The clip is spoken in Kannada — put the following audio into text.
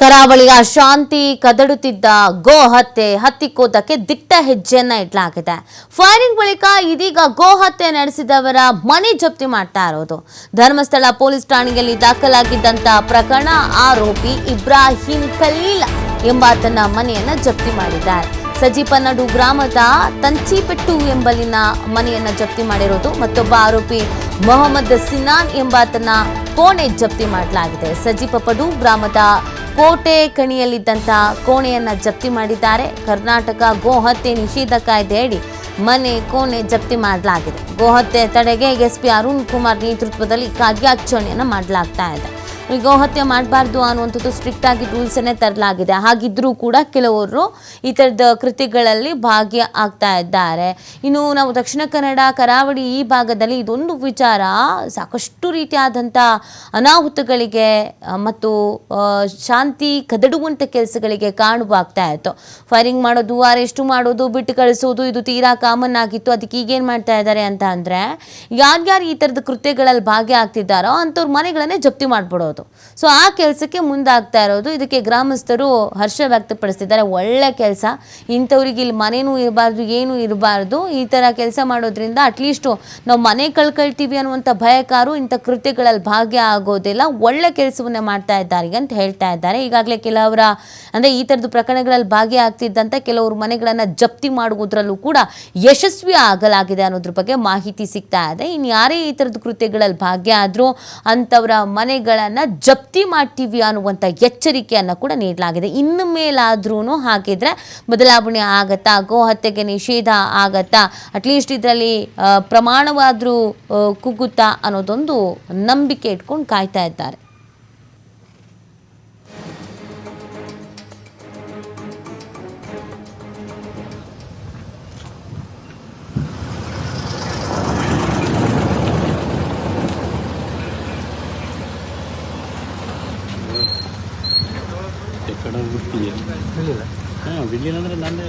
ಕರಾವಳಿಯ ಶಾಂತಿ ಕದಡುತ್ತಿದ್ದ ಗೋ ಹತ್ಯೆ ಹತ್ತಿಕ್ಕೋದಕ್ಕೆ ದಿಟ್ಟ ಹೆಜ್ಜೆಯನ್ನ ಇಡಲಾಗಿದೆ. ಫೈರಿಂಗ್ ಬಳಿಕ ಇದೀಗ ಗೋ ಹತ್ಯೆ ನಡೆಸಿದವರ ಮನೆ ಜಪ್ತಿ ಮಾಡ್ತಾ ಇರೋದು. ಧರ್ಮಸ್ಥಳ ಪೊಲೀಸ್ ಠಾಣೆಯಲ್ಲಿ ದಾಖಲಾಗಿದ್ದಂತಹ ಪ್ರಕರಣ ಆರೋಪಿ ಇಬ್ರಾಹಿಂ ಖಲೀಲ್ ಎಂಬಾತನ ಮನೆಯನ್ನ ಜಪ್ತಿ ಮಾಡಿದ್ದಾರೆ. ಸಜಿಪನಡು ಗ್ರಾಮದ ತಂಚಿಪೆಟ್ಟು ಎಂಬಲ್ಲಿನ ಮನೆಯನ್ನ ಜಪ್ತಿ ಮಾಡಿರೋದು. ಮತ್ತೊಬ್ಬ ಆರೋಪಿ ಮೊಹಮ್ಮದ್ ಸಿನಾನ್ ಎಂಬಾತನ ಕೋಣೆ ಜಪ್ತಿ ಮಾಡಲಾಗಿದೆ. ಸಜಿಪಪಡು ಗ್ರಾಮದ ಕೋಟೆ ಕಣಿಯಲ್ಲಿದ್ದಂತಹ ಕೋಣೆಯನ್ನು ಜಪ್ತಿ ಮಾಡಿದ್ದಾರೆ. ಕರ್ನಾಟಕ ಗೋಹತ್ಯೆ ನಿಷೇಧ ಕಾಯ್ದೆಯಡಿ ಮನೆ ಕೋಣೆ ಜಪ್ತಿ ಮಾಡಲಾಗಿದೆ. ಗೋಹತ್ಯೆ ತಡೆಗೆ ಎಸ್ಪಿ ಅರುಣ್ ಕುಮಾರ್ ನೇತೃತ್ವದಲ್ಲಿ ಕಾರ್ಯಾಚರಣೆಯನ್ನು ಮಾಡಲಾಗ್ತಾ ಇದೆ. ಈ ಗೋಹತ್ಯೆ ಮಾಡಬಾರ್ದು ಅನ್ನುವಂಥದ್ದು ಸ್ಟ್ರಿಕ್ಟ್ ಆಗಿ ರೂಲ್ಸನ್ನೇ ತರಲಾಗಿದೆ. ಹಾಗಿದ್ರೂ ಕೂಡ ಕೆಲವರು ಈ ಥರದ ಕೃತಿಗಳಲ್ಲಿ ಭಾಗ್ಯ ಆಗ್ತಾ ಇದ್ದಾರೆ. ಇನ್ನು ನಾವು ದಕ್ಷಿಣ ಕನ್ನಡ, ಕರಾವಳಿ ಈ ಭಾಗದಲ್ಲಿ ಇದೊಂದು ವಿಚಾರ ಸಾಕಷ್ಟು ರೀತಿಯಾದಂಥ ಅನಾಹುತಗಳಿಗೆ ಮತ್ತು ಶಾಂತಿ ಕದಡುವಂಥ ಕೆಲಸಗಳಿಗೆ ಕಾರಣವಾಗ್ತಾ ಇತ್ತು. ಫೈರಿಂಗ್ ಮಾಡೋದು ಅರೆಸ್ಟು ಮಾಡೋದು, ಬಿಟ್ಟು ಕಳಿಸೋದು, ಇದು ತೀರಾ ಕಾಮನ್ ಆಗಿತ್ತು. ಅದಕ್ಕೆ ಈಗೇನು ಮಾಡ್ತಾ ಇದ್ದಾರೆ ಅಂತ ಅಂದರೆ, ಯಾರ್ಯಾರು ಈ ಥರದ ಕೃತ್ಯಗಳಲ್ಲಿ ಭಾಗಿಯಾಗ್ತಿದ್ದಾರೋ ಅಂಥವ್ರ ಮನೆಗಳನ್ನೇ ಜಪ್ತಿ ಮಾಡಿಬಿಡೋದು. ಸೊ ಆ ಕೆಲಸಕ್ಕೆ ಮುಂದಾಗ್ತಾ ಇರೋದು ಇದಕ್ಕೆ ಗ್ರಾಮಸ್ಥರು ಹರ್ಷ ವ್ಯಕ್ತಪಡಿಸ್ತಿದ್ದಾರೆ. ಒಳ್ಳೆ ಕೆಲಸ. ಇಂಥವ್ರಿಗೆ ಇಲ್ಲಿ ಮನೇನೂ ಇರಬಾರ್ದು, ಏನೂ ಇರಬಾರ್ದು. ಈ ಥರ ಕೆಲಸ ಮಾಡೋದ್ರಿಂದ ಅಟ್ಲೀಸ್ಟು ನಾವು ಮನೆ ಕಳ್ಕೊಳ್ತೀವಿ ಅನ್ನುವಂಥ ಭಯಕಾರು ಇಂಥ ಕೃತ್ಯಗಳಲ್ಲಿ ಭಾಗ್ಯ ಆಗೋದಿಲ್ಲ. ಒಳ್ಳೆ ಕೆಲಸವನ್ನೇ ಮಾಡ್ತಾ ಇದ್ದಾರೆ ಅಂತ ಹೇಳ್ತಾ ಇದ್ದಾರೆ. ಈಗಾಗಲೇ ಕೆಲವರ, ಅಂದರೆ ಈ ಥರದ ಪ್ರಕರಣಗಳಲ್ಲಿ ಭಾಗಿಯಾಗ್ತಿದ್ದಂಥ ಕೆಲವರು ಮನೆಗಳನ್ನು ಜಪ್ತಿ ಮಾಡುವುದರಲ್ಲೂ ಕೂಡ ಯಶಸ್ವಿ ಆಗಲಾಗಿದೆ ಅನ್ನೋದ್ರ ಬಗ್ಗೆ ಮಾಹಿತಿ ಸಿಗ್ತಾ ಇದೆ. ಇನ್ನು ಯಾರೇ ಈ ಥರದ ಕೃತ್ಯಗಳಲ್ಲಿ ಭಾಗ್ಯ ಆದರೂ ಅಂಥವರ ಮನೆಗಳನ್ನು ಜಪ್ತಿ ಮಾಡ್ತೀವಿ ಅನ್ನುವಂಥ ಎಚ್ಚರಿಕೆಯನ್ನು ಕೂಡ ನೀಡಲಾಗಿದೆ. ಇನ್ನು ಮೇಲಾದ್ರೂ ಹಾಗಿದ್ರೆ ಬದಲಾವಣೆ ಆಗತ್ತಾ ಗೋ ಹತ್ಯೆಗೆ ನಿಷೇಧ ಆಗತ್ತಾ ಅಟ್ಲೀಸ್ಟ್ ಇದರಲ್ಲಿ ಪ್ರಮಾಣವಾದರೂ ಕುಗ್ಗುತ್ತಾ ಅನ್ನೋದೊಂದು ನಂಬಿಕೆ ಇಟ್ಕೊಂಡು ಕಾಯ್ತಾ ಇದ್ದಾರೆ. ಕಡೆ ಬಿಡ್ತೀನಿ ಇಲ್ಲ ಇಲ್ಲ ಹಾಂ ಬಿಡ್ಲಿಲ್ಲ ಅಂದರೆ ನಾನು